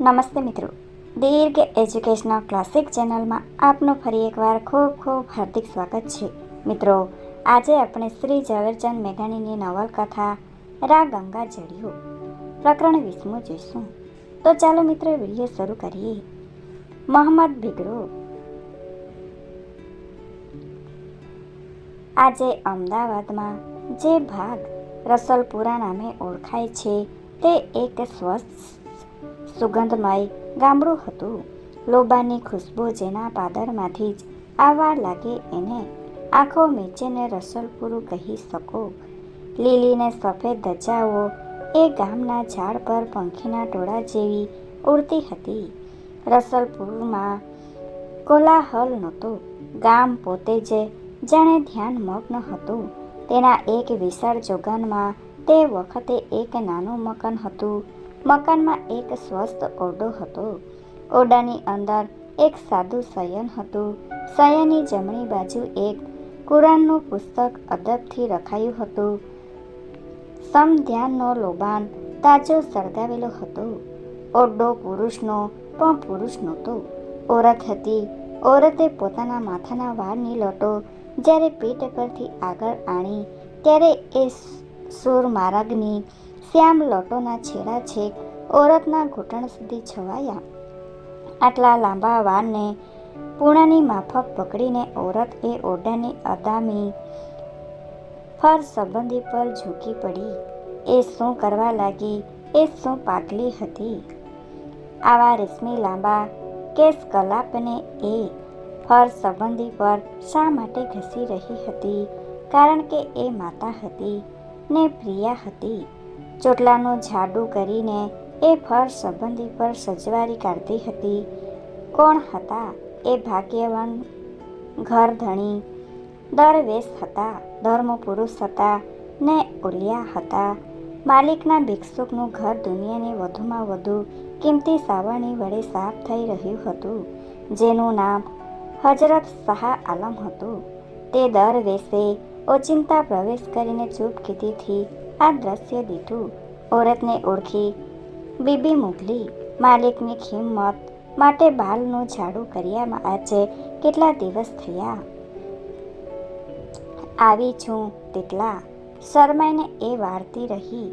નમસ્તે મિત્રો. દીર્ઘ educational classic ચેનલમાં આપનું ફરી એકવાર ખૂબ ખૂબ હાર્દિક સ્વાગત છે. મિત્રો, આજે આપણે શ્રી ઝવેરચંદ મેઘાણીની નવલકથા રા ગંગા જળિયો પ્રકરણ વીસમું જોઈશું. તો ચાલો મિત્રો વીડિયો શરૂ કરીએ. મોહમ્મદ બિગડો. આજે અમદાવાદમાં જે ભાગ રસલપુરા નામે ઓળખાય છે, તે એક સ્વસ્થ સુગંધમય ગામડું હતું. લોબાની ખુશ્બુ જેના પાદરમાંથી જ આવવા લાગે એને આંખો મીચીને રસલપુરું કહી શકો. લીલીને સફેદ ધજાઓ એ ગામના ઝાડ પર પંખીના ટોળા જેવી ઉડતી હતી. રસલપુરમાં કોલાહલ નહોતો. ગામ પોતે જ જાણે ધ્યાન મગ્ન હતું, તેના એક વિશાળ જોગાનમાં તે વખતે એક નાનું મકાન હતું. મકાનમાં એક સ્વસ્થ ઓરડો હતો. ઓરડાની અંદર એક સાદું શયન હતું. શયનની જમણી બાજુ એક કુરાનનું પુસ્તક અદબથી રખાયું હતું. સમ ધ્યાનનો લોબાન તાજો સળગાવેલો હતો. ઓરડો પુરુષનો પણ પુરુષ નહોતો. ઓરત હતી. ઓરતે પોતાના માથાના વાળની લટો જ્યારે પીઠ પરથી આગળ આણી, ત્યારે એ સુર માર્ગની શ્યામ લોટોના છેડા છેક ઓરતના ઘૂંટણ સુધી છવાયા. આટલા લાંબા વાળને પૂણાની માફક પકડીને ઓરત એ ઓરડાની અદામી ફર સંબંધી પર ઝૂકી પડી. એ શું કરવા લાગી? એ શું પાગલી હતી? આવા રેશમી લાંબા કેસ કલાપને એ ફર સંબંધી પર શા માટે ઘસી રહી હતી? કારણ કે એ માતા હતી ને પ્રિયા હતી. ચોટલાનું જાડું કરીને એ ફર સંબંધી પર સજવારી કાઢતી હતી. કોણ હતા? એ ભાગ્યવાન ઘર ધણી દરવેશ હતા, ધર્મ પુરુષ હતા ને ઉલિયા હતા. માલિકના ભિક્ષુકનું ઘર દુનિયાની વધુમાં વધુ કિંમતી સાવરણી વડે સાફ થઈ રહ્યું હતું, જેનું નામ હજરત શાહ આલમ હતું. તે દર વેસે ઓચિંતા પ્રવેશ કરીને ચૂપકીદીથી આ દ્રશ્ય દીધું ઓરતને ઓળખી બીબી મુગલી માલિકની ખિંમત માટે બાલનું ઝાડુ કર્યામાં આજે કેટલા દિવસ થયા? આવી છું તેટલા શરમાઈને એ વાળતી રહી.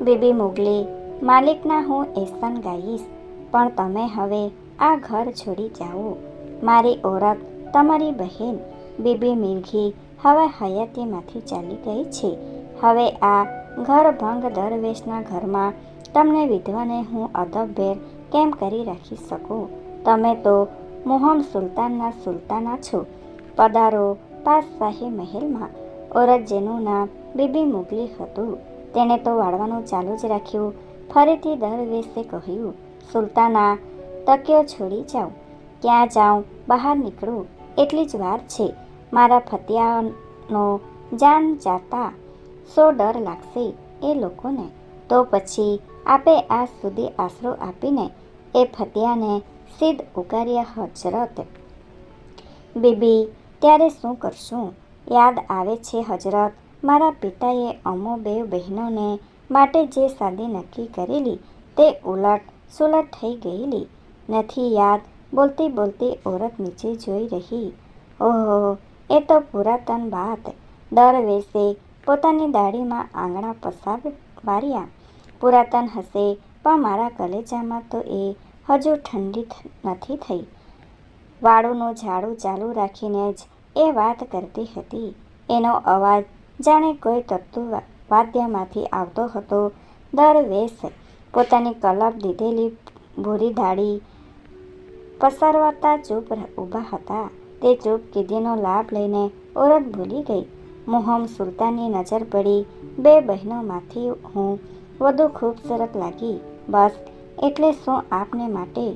બીબી મુગલી માલિકના હું એસન ગાઈશ, પણ તમે હવે આ ઘર છોડી જાઓ. મારી ઓળખ તમારી બહેન, બીબી મિર્ઘી હવે હયાતીમાંથી ચાલી ગઈ છે. હવે આ ઘર ભંગ દરવેશના ઘરમાં તમને વિધવાને હું અદબભેર કેમ કરી રાખી શકું? તમે તો મોહમ સુલતાનના સુલતાના છો. પધારો પાસશાહી મહેલમાં. ઓરત જેનું નામ બીબી મુગલી હતું. તેણે તો વાળવાનું ચાલુ જ રાખ્યું. ફરીથી દરવેશે કહ્યું, સુલતાના, તકિયો છોડી જાઓ. ક્યાં જાઉં? બહાર નીકળું. એટલી જ વાર છે. મારા ફતિયાનો જાન જાતા સો ડર લાગશે એ લોકોને. તો પછી આપે આજ સુધી આશરો આપીને એ ફતિયાને સીધ ઉગાર્યા હજરત બીબી, ત્યારે શું કરશું? યાદ આવે છે હજરત મારા પિતાએ અમો બે બહેનોને માટે જે સાદી નક્કી કરેલી તે ઉલટ સુલટ થઈ ગયેલી. નથી યાદ, બોલતી બોલતી ઓરત નીચે જોઈ રહી. ઓહો, એ તો પુરાતન વાત. દર વેસે પોતાની દાઢીમાં આંગણા પસાર વાર્યા. પુરાતન હશે, પણ મારા કલેજામાં તો એ હજુ ઠંડી નથી થઈ. વાળુનું ઝાડું ચાલુ રાખીને જ એ વાત કરતી હતી. એનો અવાજ જાણે કોઈ તત્વ વાદ્યમાંથી આવતો હતો. દર વેશ પોતાની કલબ દીધેલી ભૂરી દાઢી પસારવાતા ચૂપ ઊભા હતા. તે ચૂપ કીધીનો લાભ લઈને ઓરત ભૂલી ગઈ. મોહમ સુલતાનની નજર પડી. બે બહેનોમાંથી હું વધુ ખૂબસૂરત લાગી. બસ એટલે શું આપને માટે?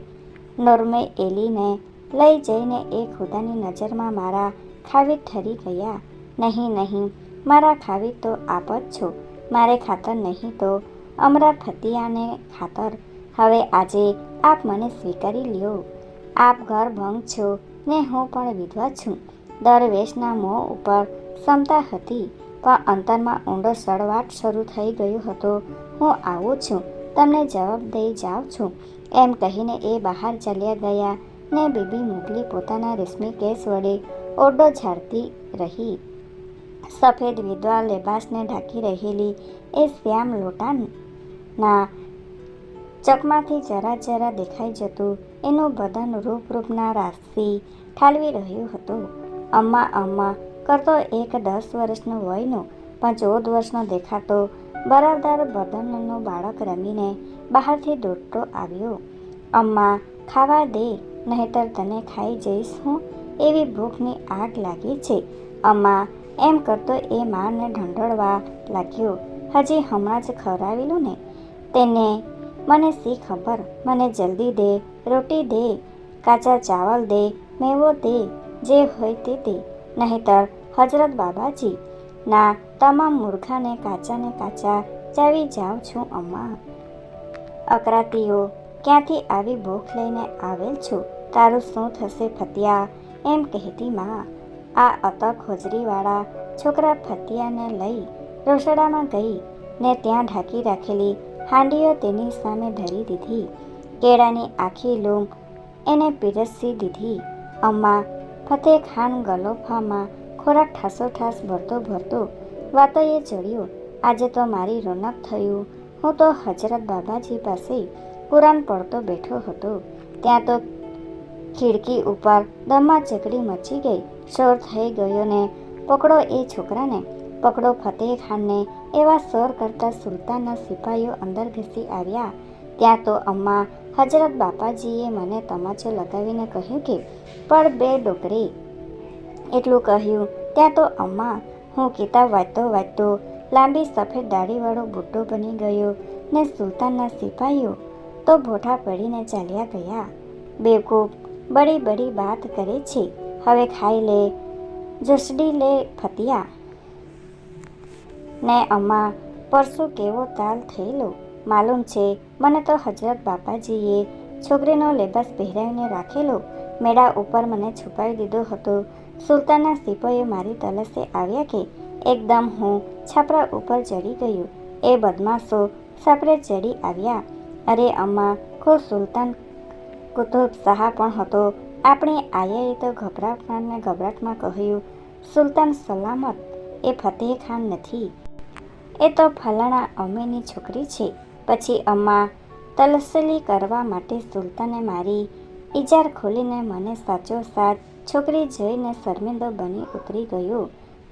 નોર્મે એલીને લઈ જઈને એ ખુદાની નજરમાં મારા ખાવી ઠરી ગયા. નહીં નહીં, મારા ખાવી તો આપ જ છો. મારે ખાતર નહીં તો અમરા ફતિયાને ખાતર. હવે આજે આપ મને સ્વીકારી લ્યો. આપ ઘર ભંગ છો ને હું પણ વિધવા છું. દર વેશના મોં ઉપર ક્ષમતા હતી, પણ અંતરમાં ઊંડો સળવાટ શરૂ થઈ ગયો હતો. હું આવું છું, તમને જવાબ દઈ જાઉં છું, એમ કહીને એ બહાર ચાલ્યા ગયા ને બીબી મોકલી પોતાના રેશમી કેસ વડે ઓરડો ઝાડતી રહી. સફેદ વિધવા લેબાસને ઢાંકી રહેલી એ શ્યામ લોટાના ચકમાંથી જરા જરા દેખાઈ જતું. એનું બદન રૂપ રૂપના રાશી ઠાલવી રહ્યું હતું. અમ્મા અમ્મા કરતો એક દસ વર્ષનો વયનો પણ ચૌદ વર્ષનો દેખાતો બરાબર બદનનો બાળક રમીને બહારથી દોડતો આવ્યો. અમ્મા, ખાવા દે, નહીતર તને ખાઈ જઈશ હું, એવી ભૂખની આગ લાગી છે. અમ્મા, એમ કરતો એ માને ઢંઢોળવા લાગ્યો. હજી હમણાં જ ખવડાવેલું ને? તેને મને શી ખબર? મને જલ્દી દે, રોટી દે, કાચા ચાવલ દે, મેવો દે, જે હોય તે દે. નહીતર હજરત બાબાજી, ના, તમામ મૂર્ખાને કાચાને કાચા ચાવી જાઉં છું, અમ્મા. અકરાતીઓ, ક્યાંથી આવી ભૂખ લઈને આવેલ છું? તારું શું થશે ફતિયા? એમ કહેતી માં. આ અતક હોજરીવાળા છોકરા ફતિયાને લઈ રસોડામાં ગઈ ને ત્યાં ઢાંકી રાખેલી હાંડીઓ તેની સામે ધરી દીધી. કેળાની આખી લૂમ એને પીરસી દીધી. અમ્મા ફતેહ ખાન ગલોફામાં ખોરાક ઠાસોઠાસ ભરતો ભરતો વાતોએ ચડ્યો. આજે તો મારી રોનક થયું. હું તો હજરત બાબાજી પાસે કુરાન પડતો બેઠો હતો. ત્યાં તો ખિડકી ઉપર દમા ચકડી મચી ગઈ. શોર થઈ ગયો ને પકડો એ છોકરાને. પકડો ફતેહ ખાનને. એવા શોર કરતા સુલતાનના સિપાહીઓ અંદર ઘસી આવ્યા. ત્યાં તો અમ્મા હજરત બાપાજીએ મને તમાચો લગાવીને કહ્યું કે પણ બે ડોકરી. એટલું કહ્યું, ત્યાં તો અમ્મા, હું કિતાબ વાંચતો વાંચતો લાંબી સફેદ દાઢીવાળો બુટ્ટો બની ગયો ને સુલતાનના સિપાહીઓ તો ભોઠા પડીને ચાલ્યા ગયા. બેવકૂફ, બડી બડી વાત કરે છે, હવે ખાઈ લે, જસડી લે ફતિયા. ને અમ્મા, પરસું કેવો તાલ થયેલો? માલુમ છે મને તો હજરત બાપાજીએ છોકરીનો લેબાસ પહેરાવીને રાખેલો મેળા ઉપર મને છુપાવી દીધો હતો. સુલતાનના સિપાહીઓ મારી તલસે આવ્યા કે એકદમ હું છાપરા ઉપર ચડી ગયું. એ બદમાશો સાપરે ચડી આવ્યા. અરે અમ્મા ખુદ સુલતાન કુતુબ શાહ પણ હતો. આપણી આયાએ તો ગભરાટમાં ગભરાટમાં કહ્યું, સુલતાન સલામત, એ ફતેહ ખાન નથી. એ તો ફલાણા અમીરની છોકરી છે. પછી અમ્મા તલસલી કરવા માટે સુલતાને મારી ઇજાર ખોલીને મને સાચો સાથ, છોકરી જોઈને શર્મિંદો બની ઉતરી ગયો.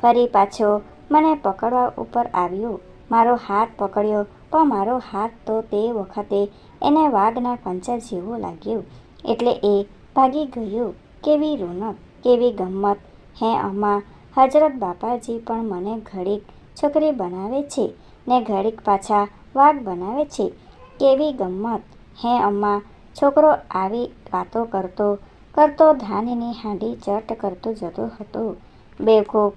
ફરી પાછો મને પકડવા ઉપર આવ્યો. મારો હાથ પકડ્યો, પણ મારો હાથ તો તે વખતે એને વાઘના પંચર જેવો લાગ્યો. એટલે એ ભાગી ગયો. કેવી રોનક, કેવી ગમ્મત. હે અમા હજરત બાપાજી પણ મને ઘડીક છોકરી બનાવે છે ને ઘડીક પાછા વાઘ બનાવે છે. કેવી ગમ્મત હે અમ્મા, છોકરો આવી વાતો કરતો કરતો ધાનની હાંડી ચટ કરતો જતો હતો. બેવકૂફ,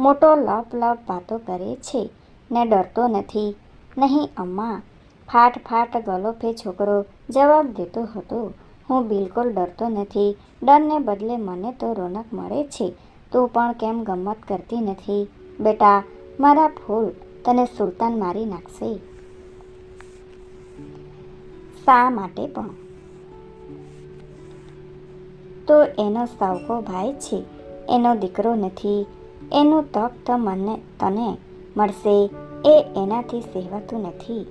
મોટો લપ લપ વાતો કરે છે. ને ડરતો નથી. નહીં અમ્મા, ફાટ ફાટ ગલોફે છોકરો જવાબ દેતો હતો. હું બિલકુલ ડરતો નથી. ડરને બદલે મને તો રોનક મળે છે. તું પણ કેમ ગમત કરતી નથી? બેટા, મારા ફૂલ તને સુલતાન મારી નાખશે. શા માટે પણ? તો એનો સાવકો ભાઈ છે. એનો દીકરો નથી. એનું તખ્ત મને, તને મળશે. એ એનાથી સહેવાતું નથી.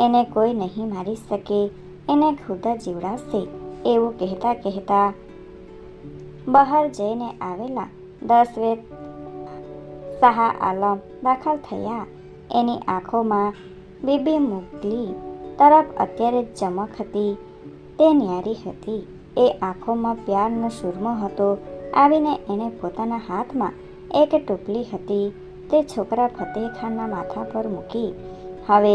એને કોઈ નહીં મારી શકે. એને ખુદ જીવડાવશે. એવું કહેતા કહેતા બહાર જઈને આવેલા દસ વેદ શાહ આલમ દાખલ થયા. એની આંખોમાં બીબી મુગલી તરફ અત્યારે ચમક હતી. તે ન્યારી હતી. એ આંખોમાં પ્યારનો સુરમો હતો. આવીને એણે પોતાના હાથમાં એક ટોપલી હતી. તે છોકરા ફતેહખાનના માથા પર મૂકી. હવે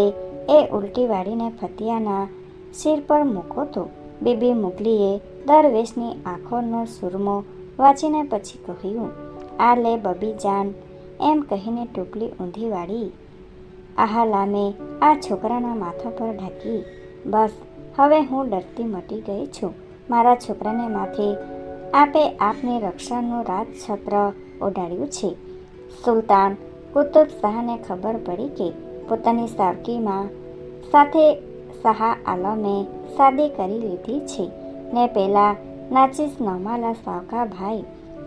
એ ઉલટી વાળીને ફતિયાના શિર પર મૂકો તો બીબી મુગલીએ દરવેશની આંખોનો સુરમો વાંચીને પછી કહ્યું, આ લે બબી જાન એમ કહીને ટોપલી ઊંધી વાળી આહાલામે આ છોકરાના માથા પર ઢાંકી. બસ, હવે હું ડરતી મટી ગઈ છું. મારા છોકરાને માથે આપે આપની રક્ષણનું રાજછત્ર ઓઢાડ્યું છે. સુલતાન કુતુબ શાહને ખબર પડી કે પોતાની સાવકીમાં સાથે શાહ આલમે શાદી કરી લીધી છે. ને પહેલાં નાચીસ નમાલા સાવકા ભાઈ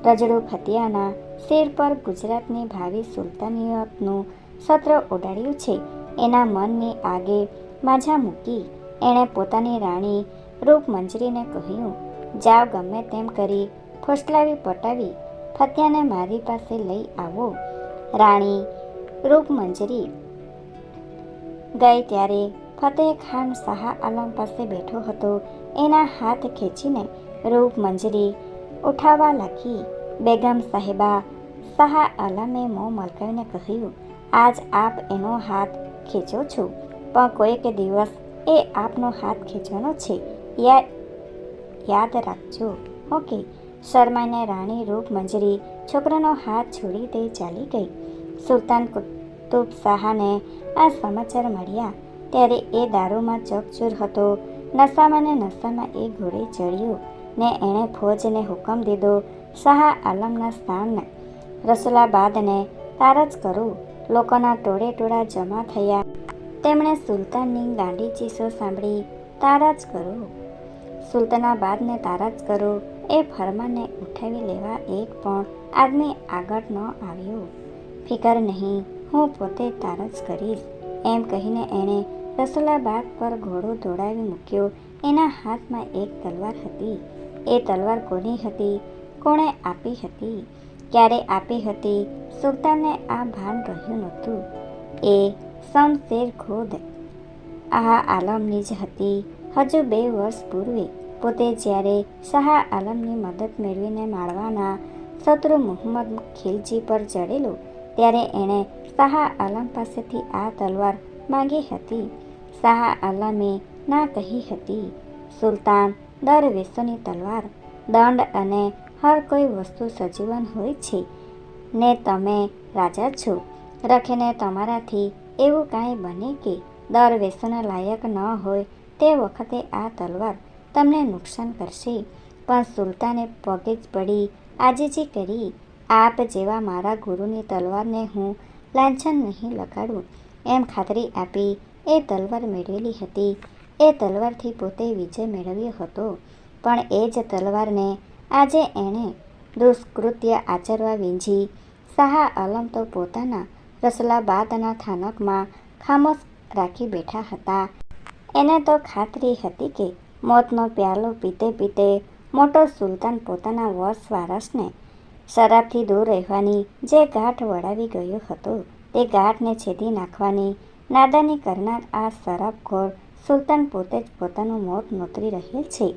રજડુ ફતિયાના શેર પર ગુજરાતની ભાવિ સુલતાનિયતનું સત્ર ઉડાડ્યું છે. એના મનની આગે માઝા મૂકી એણે પોતાની રાણી રૂપમંજરીને કહ્યું જાવ ગમે તેમ કરી ફોસલાવી પટાવી ફત્યાને મારી પાસે લઈ આવો. રાણી રૂપમંજરી ગઈ ત્યારે ફતેહ ખાન શાહ આલમ પાસે બેઠો હતો. એના હાથ ખેંચીને રૂપમંજરી ઉઠાવવા લાગી. બેગમ સાહેબા શાહ આલમે મોં મલકાવીને કહ્યું આજ આપ એનો હાથ ખેંચો છો. પણ કોઈક દિવસ એ આપનો હાથ ખેંચવાનો છે. યાદ રાખજો. ઓકે. શર્માને રાણી રૂપમંજરી છોકરાનો હાથ છોડી તે ચાલી ગઈ. સુલતાન કુતુબ શાહને આ સમાચાર મળ્યા. ત્યારે એ દારૂમાં ચકચૂર હતો. નશામાં ને નશામાં એ ઘોડે ચડ્યો ને એણે ફૌજને હુકમ દીધો. શાહ આલમના સ્થાનને રસુલાબાદને તારજ કરું. લોકોના ટોળે ટોળા જમા થયા. તેમણે સુલતાનની ગાંડી ચીસો સાંભળી તારાજ કરો. સુલતાનાબાદને તારાજ કરો. એ ફરમાનને ઉઠાવી લેવા એક પણ આદમી આગળ ન આવ્યો. ફિકર નહીં, હું પોતે તારજ કરીશ. એમ કહીને એણે રસુલાબાદ પર ઘોડો દોડાવી મૂક્યો. એના હાથમાં એક તલવાર હતી. એ તલવાર કોની હતી? કોણે આપી હતી? ક્યારે આપી હતી. સુલતાનને આ ભાન રહ્યું નહોતું. એ શમશેર ખુદ આ આલમની જ હતી. હજુ બે વર્ષ પૂર્વે પોતે જ્યારે શાહ આલમની મદદ મેળવીને માળવાના શત્રુ મુહમ્મદ ખિલજી પર ચડેલો, ત્યારે એણે શાહ આલમ પાસેથી આ તલવાર માંગી હતી. શાહ આલમે ના કહી હતી, સુલતાન, દર વેસોની તલવાર, દંડ અને હર કોઈ વસ્તુ સજીવન હોય છે. ને તમે રાજા છો. રખીને તમારાથી એવું કાંઈ બને કે દર વ્યસન લાયક ન હોય તે વખતે આ તલવાર તમને નુકસાન કરશે. પણ સુલતાને પગે જ પડી આજીજી કરી, આપ જેવા મારા ગુરુની તલવારને હું લાંછન નહીં લગાડું. એમ ખાતરી આપી એ તલવાર મેળવેલી હતી. એ તલવારથી પોતે વિજય મેળવ્યો હતો. પણ એ જ તલવારને આજે એણે દુષ્કૃત્ય આચરવા વીંજી. શાહ આલમ તો પોતાના રસલાબાદના થાનકમાં ખામોશ રાખી બેઠા હતા. એને તો ખાતરી હતી કે મોતનો પ્યાલો પીતે પીતે મોટો સુલતાન પોતાના વશ વારસને શરાબથી દૂર રહેવાની જે ગાંઠ વળાવી ગયો હતો તે ગાંઠને છેદી નાખવાની નાદાની કરનાર આ શરાબખોર સુલતાન પોતે જ પોતાનું મોત નોતરી રહેલ છે.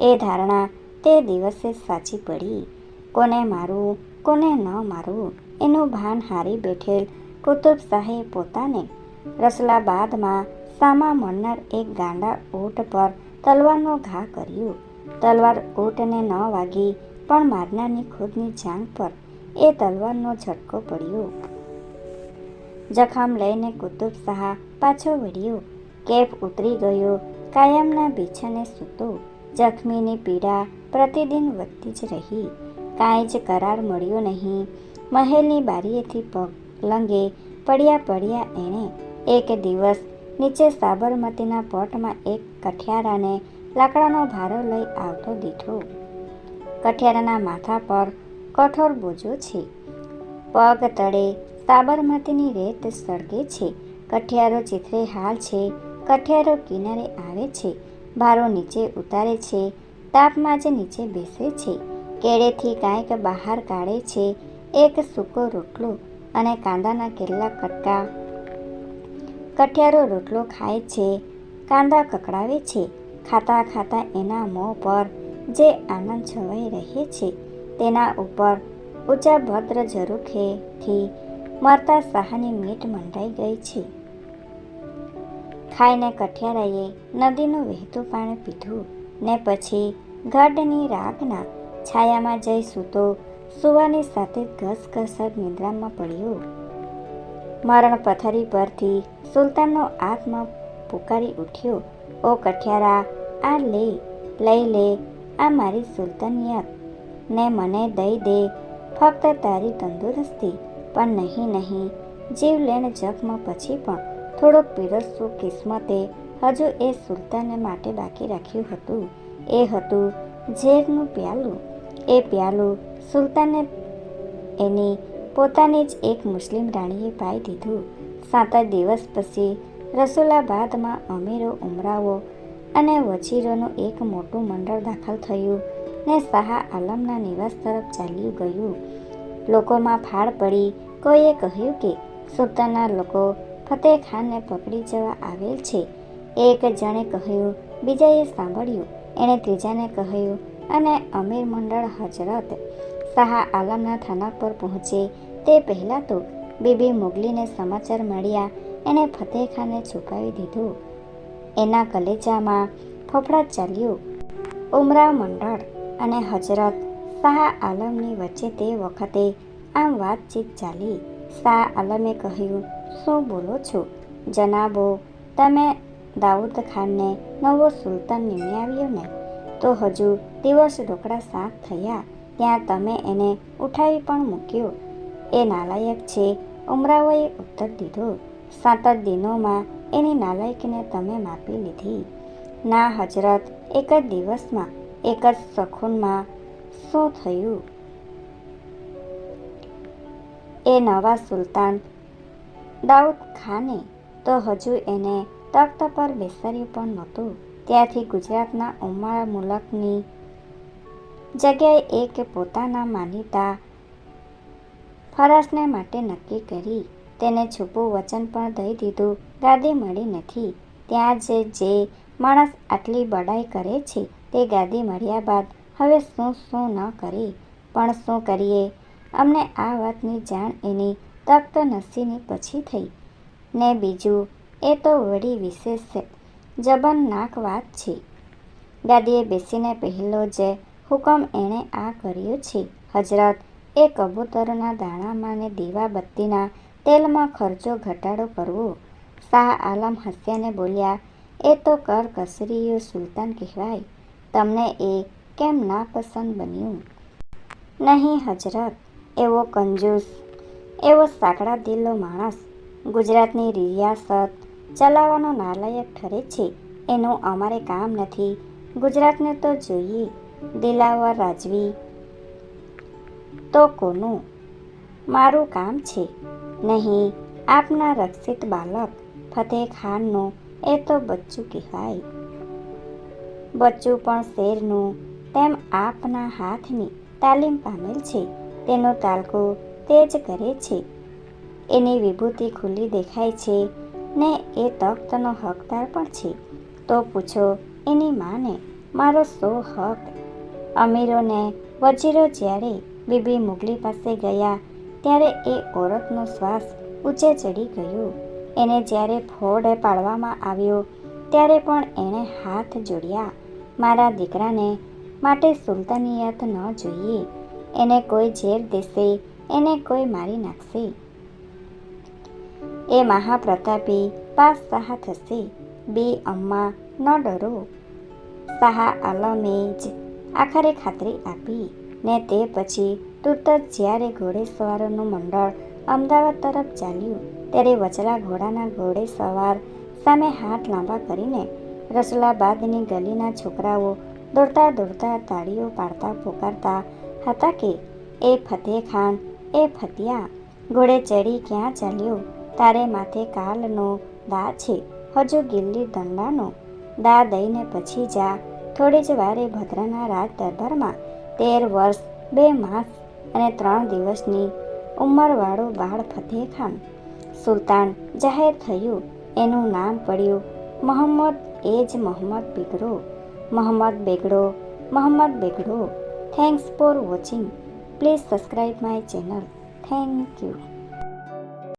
એ ધારણા તે દિવસે સાચી પડી. કોને મારું કોને ન મારું એનું ભાન હારી બેઠેલ કુતુબ શાહે પોતાને. રસલાબાદમાં સામા મળનાર એક ગાંડા ઊંટ પર તલવારનો ઘા કર્યો. તલવાર ઊંટને ન વાગી, પણ મારનારની ખુદની જાંગ પર એ તલવારનો ઝટકો પડ્યો. જખમ લઈને કુતુબ શાહ પાછો વળ્યો. કેપ ઉતરી ગયો, કાયમના બીછાને સૂતો. જખમીની પીડા પ્રતિદિન વધતી જ રહી. કાંઈ જ કરાર મળ્યો નહીં. મહેલની બારીએથી પગલંગે પડ્યા પડ્યા એણે એક દિવસ નીચે સાબરમતીના પોટમાં એક કઠિયારાને લાકડાનો ભારો લઈ આવતો દીઠો. કઠિયારાના માથા પર કઠોર બોજો છે. પગ તળે સાબરમતીની રેત સળગે છે. કઠિયારો ચિત્રે હાલ છે. કઠિયારો કિનારે આવે છે. ભારો નીચે ઉતારે છે. તાપમાં જ નીચે બેસે છે. કેળેથી કાંઈક બહાર કાઢે છે. એક સૂકો રોટલો અને કાંદાના કેટલાક કટકા. કઠિયારો રોટલો ખાય છે. કાંદા કકડાવે છે. ખાતા ખાતા એના મોં પર જે આનંદ છવાઈ રહે છે, તેના ઉપર ઊંચા ભદ્ર ઝરૂખેથી મરતા શાહની મીટ મંડાઈ ગઈ છે. ખાઈને કઠિયારાએ નદીનું વહેતું પાણી પીધું. ને પછી ગાઢની રાગના છાયામાં જઈ સૂતો સુવાની સાથે ઘસઘસાટ નિદ્રામાં પડ્યો. મરણ પથરી પરથી સુલતાનનો આત્મા પુકારી ઉઠ્યો. ઓ કઠિયારા, આ લે, લઈ લે, આ મારી સુલતાનિયત. ને મને દઈ દે, ફક્ત તારી તંદુરસ્તી. પણ નહીં નહીં, જીવ લેણ જખમાં પછી પણ થોડોક પીરસવું કિસ્મતે હજુ એ સુલતાને માટે બાકી રાખ્યું હતું. એ હતું ઝેરનું પ્યાલું. એ પ્યાલું સુલતાને એની પોતાની જ એક મુસ્લિમ રાણીએ પાઈ દીધું. સાત જ દિવસ પછી રસુલાબાદમાં અમીરો ઉમરાવો અને વજીરોનું એક મોટું મંડળ દાખલ થયું ને શાહ આલમના નિવાસ તરફ ચાલ્યું ગયું. લોકોમાં ફાળ પડી. કોઈએ કહ્યું કે, સુલતાનના લોકો ફતેહ ખાનને પકડી જવા આવેલ છે. એક જણે કહ્યું બીજાએ સાંભળ્યું. એણે ત્રીજાને કહ્યું, અને અમીર મંડળ હજરત શાહ આલમના થાના પર પહોંચે. તે પહેલાં તો બીબી મોગલીને સમાચાર મળ્યા. એણે ફતેહ ખાને છુપાવી દીધું. એના કલેજામાં ફફડાટ ચાલ્યું. ઉમરા મંડળ અને હજરત શાહ આલમની વચ્ચે તે વખતે આમ વાતચીત ચાલી. શાહ આલમે કહ્યું, શું બોલો છો? જનાબો, તમે દાઉદ ખાનને નવો સુલતાન નિમી ને, તો હજુ દિવસ ઢોકળા સાફ થયા, ત્યાં તમે એને ઉઠાવી પણ મૂક્યો. એ નાલાયક છે, ઉમરાઓએ ઉત્તર દીધો. સાત જ દિનોમાં એની નાલાયકીને તમે માપી લીધી. ના હજરત, એક જ દિવસમાં, એક જ સખુનમાં શું થયું? એ નવા સુલતાન દાઉદ ખાને, તો હજુ એને તખ્ત પર બેસર્યું પણ નહોતું. ત્યાંથી ગુજરાતના ઉમાળા મુલકની જગ્યાએ એક પોતાના માનીતા ફરસને માટે નક્કી કરી. તેને છૂપું વચન પણ દઈ દીધું. ગાદી મળી નથી. ત્યાં જે જે માણસ આટલી બડાઈ કરે છે તે ગાદી મળ્યા બાદ હવે શું શું ન કરે? પણ શું કરીએ? અમને આ વાતની જાણ એની તખ્ત નસીની પછી થઈ. ને બીજું એ તો વળી વિશેષ છે. જબરનાક વાત છે. દાદીએ બેસીને પહેલો જે હુકમ એણે આ કર્યો છે હજરત એ કબૂતરોના દાણામાં ને દીવા બત્તીના તેલમાં ખર્ચો ઘટાડો કરવો. શાહ આલમ હસ્યાને બોલ્યા, એ તો કરકસરીયો સુલતાન કહેવાય. તમને એ કેમ નાપસંદ બન્યું? નહીં હજરત એવો કંજૂસ, એવો સાંકડા દિલનો માણસ. ગુજરાતની રિયાસત ચલાવવાનો નાલાયક ઠરે છે. એનું અમારે કામ નથી. ગુજરાતને તો જોઈએ. દિલાવર, રાજવી. તો કોનું? મારું કામ છે. નહીં, આપના રક્ષિત બાલક ફતેહ ખાનનું એ તો બચ્ચું કહેવાય. બચ્ચું પણ શેરનું. તેમ આપના હાથની તાલીમ પામેલ છે. તેનો તાલકો જ કરે છે. એની વિભૂતિ ખુલ્લી દેખાય છે. ને એ તખ્તનો હકદાર પણ છે. તો પૂછો, એની માને મારો સો હક? અમીરોને વજીરો જ્યારે બીબી મુગલી પાસે ગયા, ત્યારે એ ઓરતનો શ્વાસ ઊંચે ચડી ગયો. એને જ્યારે ફોડ પાડવામાં આવ્યો, ત્યારે પણ એણે હાથ જોડ્યા. મારા દીકરાને માટે સુલતાનિયત ન જોઈએ. એને કોઈ ઝેર દેશે, એને કોઈ મારી નાખશે. એ મહાપ્રતાપી પાસશાહ થશે. બી અમ્મા ન ડરો. શાહ આલમે જ આખરે ખાતરી આપી. ને તે પછી તુરત જ જ્યારે ઘોડેસવારોનું મંડળ અમદાવાદ તરફ ચાલ્યું, ત્યારે વચલા ઘોડાના ઘોડેસવાર સામે હાથ લાંબા કરીને રસુલાબાદની ગલીના છોકરાઓ દોડતા દોડતા તાળીઓ પાડતા પોકારતા હતા કે, એ ફતેહ ખાન, એ ફતિયા, ઘોડે ચડી ક્યાં ચાલ્યો? તારે માથે કાલનો દા છે. હજુ ગિલ્લી દંડાનો દા દઈને પછી જા. થોડી જ વારે ભદ્રના રાજ દરબારમાં તેર વર્ષ, બે માસ અને ત્રણ દિવસની ઉંમરવાળો બાળ ફતેહ ખાન સુલતાન જાહેર થયું. એનું નામ પડ્યું મોહમ્મદ એજ Mohammad Begada. Mohammad Begada Mohammad Begada. Thanks for watching please subscribe my channel thank you